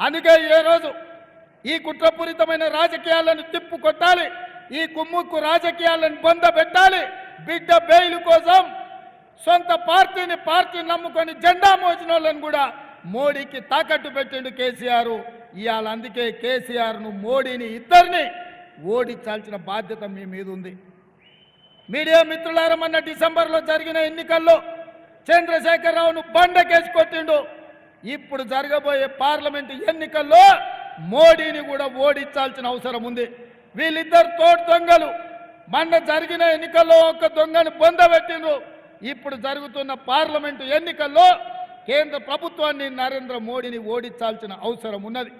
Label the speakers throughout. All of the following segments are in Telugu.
Speaker 1: అందుకే ఈరోజు రోజు ఈ కుట్రపూరితమైన రాజకీయాలను తిప్పు కొట్టాలి ఈ కుమ్ముక్కు రాజకీయాలను పొందబెట్టాలి బిడ్డ బెయిల్ కోసం సొంత పార్టీని పార్టీ నమ్ముకొని జెండా మోసిన వాళ్ళని కూడా మోడీకి తాకట్టు పెట్టిండు కేసీఆర్. ఇవాళ అందుకే కేసీఆర్ను మోడీని ఇద్దరిని ఓడించాల్సిన బాధ్యత మీ మీద ఉంది. మీడియా మిత్రులారమన్న డిసెంబర్లో జరిగిన ఎన్నికల్లో చంద్రశేఖరరావును బండకేసి కొట్టిండు. ఇప్పుడు జరగబోయే పార్లమెంటు ఎన్నికల్లో మోడీని కూడా ఓడించాల్సిన అవసరం ఉంది. వీళ్ళిద్దరు తోడు దొంగలు. మొన్న జరిగిన ఎన్నికల్లో ఒక దొంగను పొందబెట్టిండ్రు ఇప్పుడు జరుగుతున్న పార్లమెంటు ఎన్నికల్లో కేంద్ర ప్రభుత్వాన్ని నరేంద్ర మోడీని ఓడించాల్సిన అవసరం ఉన్నది.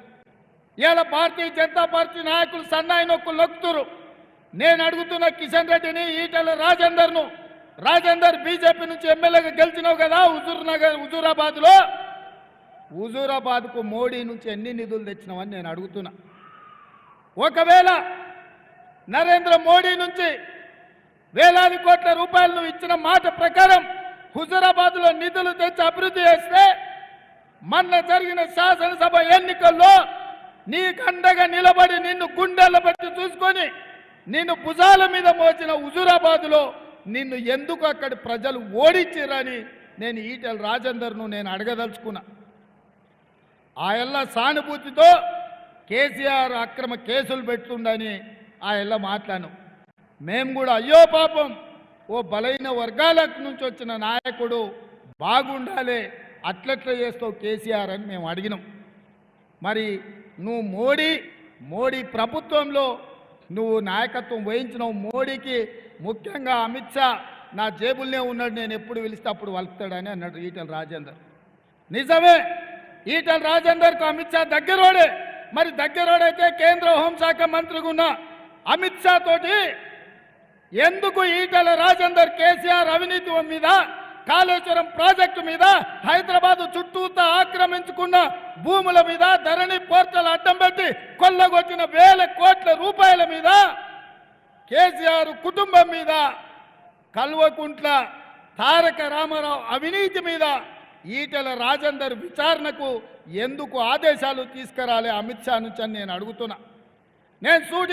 Speaker 1: ఇలా భారతీయ జనతా పార్టీ నాయకులు సన్నాయి నొక్కులు నొక్కుతురు నేను అడుగుతున్న కిషన్ రెడ్డిని ఈటల రాజేందర్ను. రాజేందర్ బీజేపీ నుంచి ఎమ్మెల్యేగా గెలిచినావు కదా హుజూర్ నగర్ హుజూరాబాద్లో. హుజూరాబాద్కు మోడీ నుంచి ఎన్ని నిధులు తెచ్చినామని నేను అడుగుతున్నా. ఒకవేళ నరేంద్ర మోడీ నుంచి వేలాది కోట్ల రూపాయలు ఇచ్చిన మాట ప్రకారం హుజూరాబాద్లో నిధులు తెచ్చి అభివృద్ధి చేస్తే మొన్న జరిగిన శాసనసభ ఎన్నికల్లో నీకండగా నిలబడి నిన్ను గుండెల బట్టి చూసుకొని నిన్ను భుజాల మీద మోచిన హుజూరాబాద్లో నిన్ను ఎందుకు అక్కడి ప్రజలు ఓడించిరని నేను ఈటెల రాజేందర్ను నేను అడగదలుచుకున్నా. ఆ ఎల్ల సానుభూతితో కేసీఆర్ అక్రమ కేసులు పెడుతుండని ఆ ఎల్ల మాట్లాను మేము కూడా అయ్యో పాపం ఓ బలైన వర్గాల నుంచి వచ్చిన నాయకుడు బాగుండాలి అట్లట్ల చేస్తావు కేసీఆర్ అని మేము అడిగినాం. మరి నువ్వు మోడీ మోడీ ప్రభుత్వంలో నువ్వు నాయకత్వం వహించినావు మోడీకి ముఖ్యంగా అమిత్ షా నా జేబుల్నే ఉన్నాడు నేను ఎప్పుడు పిలిస్తే అప్పుడు వలుపుతాడని అన్నాడు ఈటల రాజేందర్. నిజమే ఈటల రాజేందర్కు అమిత్ షా దగ్గరోడే. మరి దగ్గరోడైతే కేంద్ర హోంశాఖ మంత్రిగా ఉన్న అమిత్ షా తోటి ఎందుకు ఈటల రాజేందర్ కేసీఆర్ అవినీతి మీద కాళేశ్వరం ప్రాజెక్టు మీద హైదరాబాద్ చుట్టూతా ఆక్రమించుకున్న భూముల మీద ధరణి పోర్టల్ అడ్డం పెట్టి కొల్లగొట్టిన వేల కోట్ల రూపాయల మీద కేసీఆర్ కుటుంబం మీద కల్వకుంట్ల తారక రామారావు అవినీతి మీద ఈటెల రాజేందర్ విచారణకు ఎందుకు ఆదేశాలు తీసుకురాలే అమిత్ షా నుంచి అని నేను అడుగుతున్నా. నేను సూటి